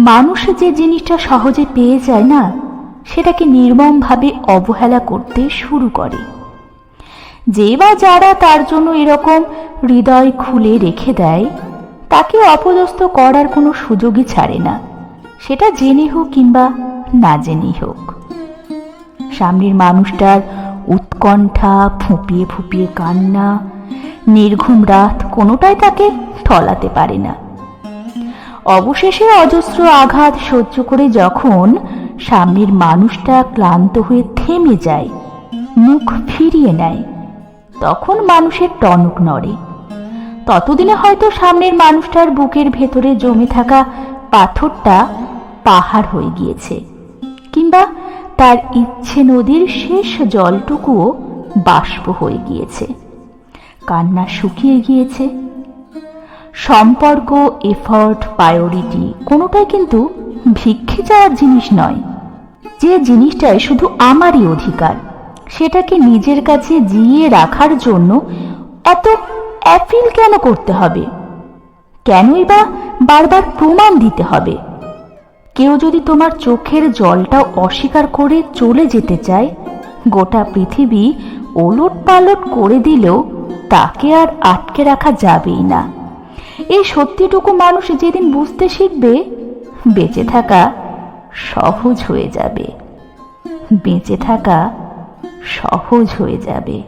মানুষ যে জিনিসটা সহজে পেয়ে যায় না, সেটাকে নির্মমভাবে অবহেলা করতে শুরু করে। যে বা যারা তার জন্য এরকম হৃদয় খুলে রেখে দেয়, তাকে অপদস্থ করার কোনো সুযোগই ছাড়ে না। সেটা জেনে হোক কিংবা না জেনেই হোক। সামনের মানুষটার উৎকণ্ঠা, ফুঁপিয়ে ফুঁপিয়ে কান্না, নির্ঘুম রাত কোনোটাই তাকে টলাতে পারে না। অবশেষে অজস্র আঘাত সহ্য করে যখন সামনের মানুষটা ক্লান্ত হয়ে থেমে যায়, মুখ ফিরিয়ে নেয়, তখন মানুষের টনক নড়ে। ততদিনে হয়তো সামনের মানুষটার বুকের ভেতরে জমে থাকা পাথরটা পাহাড় হয়ে গিয়েছে, কিংবা তার ইচ্ছে নদীর শেষ জলটুকুও বাষ্প হয়ে গিয়েছে। কান্না শুকিয়ে গিয়েছে। সম্পর্ক এফর্ট প্রায়োরিটি কোনোটাই কিন্তু ভিক্ষে যাওয়ার জিনিস নয়। যে জিনিসটাই শুধু আমারই অধিকার, সেটাকে নিজের কাছে জিয়ে রাখার জন্য এত অ্যাপিল কেন করতে হবে? কেনই বা বারবার প্রমাণ দিতে হবে? কেউ যদি তোমার চোখের জলটা অস্বীকার করে চলে যেতে চায়, গোটা পৃথিবী ওলট পালট করে দিলেও তাকে আর আটকে রাখা যাবেই না। এই সত্যিটুকু মানুষ যেদিন বুঝতে শিখবে, বেঁচে থাকা সহজ হয়ে যাবে। বেঁচে থাকা সহজ হয়ে যাবে।